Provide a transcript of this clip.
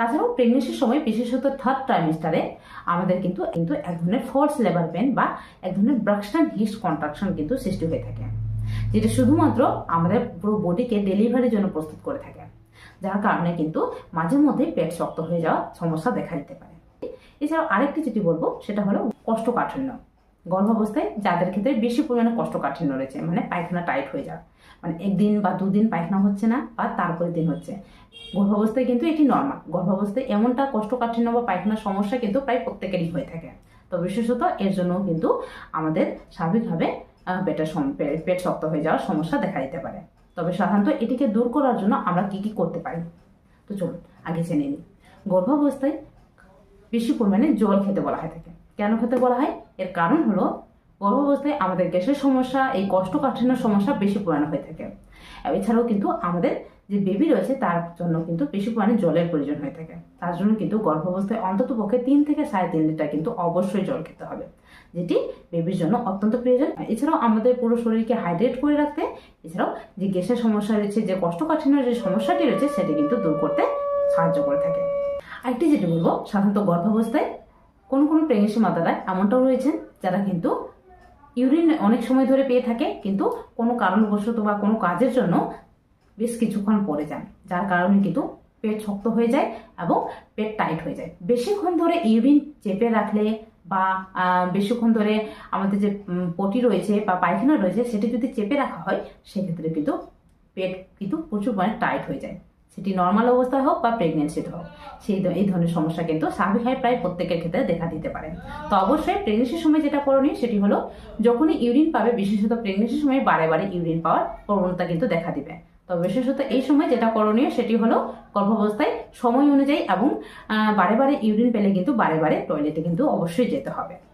তাছাড়াও প্রেগনেন্সির সময় বিশেষত থার্ড ট্রাইমিস্টারে আমাদের কিন্তু কিন্তু এক ধরনের ফলস লেবার পেন বা এক ধরনের ব্রাকস্টান হিস্ট কন্ট্রাকশন কিন্তু সৃষ্টি হয়ে থাকে। যেটা শুধুমাত্র আমাদের পুরো বডিকে ডেলিভারির জন্য প্রস্তুত করে থাকে। যার কারণে কিন্তু মাঝে মধ্যে পেট শক্ত হয়ে যাওয়া সমস্যা দেখা দিতে পারে। এছাড়াও আরেকটি যেটি বলব সেটা হলো কোষ্ঠকাঠিন্য। গর্ভাবস্থায় যাদের ক্ষেত্রে বেশি পরিমাণে কোষ্ঠকাঠিন্য রয়েছে মানে পায়খানা টাইট হয়ে যাওয়া। মানে একদিন বা দুদিন পায়খানা হচ্ছে না বা তারপরে দিন হচ্ছে। গর্ভাবস্থায় কিন্তু এটি নর্মাল গর্ভাবস্থায় এমনটা কোষ্ঠকাঠিন্য বা পায়খানার সমস্যা কিন্তু প্রায় প্রত্যেকেরই হয়ে থাকে। তো বিশেষত এর জন্য কিন্তু আমাদের স্বাভাবিকভাবে পেটের পেট শক্ত হয়ে যাওয়ার সমস্যা দেখা দিতে পারে। তবে সাধারণত এটিকে দূর করার জন্য আমরা কি কি করতে পারি? তো চলুন, আগে জেনে নিই। গর্ভাবস্থায় বেশি পরিমাণে জল খেতে বলা হয়ে থাকে। কেন খেতে বলা হয়? এর কারণ হলো গর্ভাবস্থায় আমাদের গ্যাসের সমস্যা, এই কোষ্ঠকাঠিন্যর সমস্যা বেশি পরিমাণে হয়ে থাকে। এছাড়াও কিন্তু আমাদের যে বেবি রয়েছে, তার জন্য কিন্তু বেশি পরিমাণে জলের প্রয়োজন হয়ে থাকে। তার জন্য কিন্তু গর্ভাবস্থায় অন্তত পক্ষে তিন থেকে সাড়ে তিন লিটার কিন্তু অবশ্যই জল খেতে হবে, যেটি বেবির জন্য অত্যন্ত প্রয়োজন। এছাড়াও আমাদের পুরো শরীরকে হাইড্রেট করে রাখতে, এছাড়াও যে গ্যাসের সমস্যা রয়েছে, যে কোষ্ঠকাঠিন্যের যে সমস্যাটি রয়েছে, সেটি কিন্তু দূর করতে সাহায্য করে থাকে। আরেকটি যেটি বলব, সাধারণত গর্ভাবস্থায় কোনো কোনো প্রেগনেন্সি মাতারা এমনটাও রয়েছেন যারা কিন্তু ইউরিন অনেক সময় ধরে পেয়ে থাকে, কিন্তু কোনো কারণবশত বা কোনো কাজের জন্য বেশ কিছুক্ষণ পরে যান, যার কারণে কিন্তু পেট শক্ত হয়ে যায় এবং পেট টাইট হয়ে যায়। বেশিক্ষণ ধরে ইউরিন চেপে রাখলে বা বেশিক্ষণ ধরে আমাদের যে পটি রয়েছে বা পায়খানা রয়েছে, সেটি যদি চেপে রাখা হয়, সেক্ষেত্রে কিন্তু পেট কিন্তু প্রচুর পরিমাণে টাইট হয়ে যায়। সেটি নর্মাল অবস্থায় হোক বা প্রেগনেন্সিতে হোক, সেই এই ধরনের সমস্যা কিন্তু স্বাভাবিকভাবে প্রায় প্রত্যেকের ক্ষেত্রে দেখা দিতে পারে। তো অবশ্যই প্রেগনেন্সির সময় যেটা করণীয় সেটি হলো যখনই ইউরিন পাবে, বিশেষত প্রেগনেন্সির সময় বারে বারে ইউরিন পাওয়ার প্রবণতা কিন্তু দেখা দিবে। তো বিশেষত এই সময় যেটা করণীয় সেটি হলো গর্ভাবস্থায় সময় অনুযায়ী এবং বারে বারে ইউরিন পেলে কিন্তু বারে বারে টয়লেটে কিন্তু অবশ্যই যেতে হবে।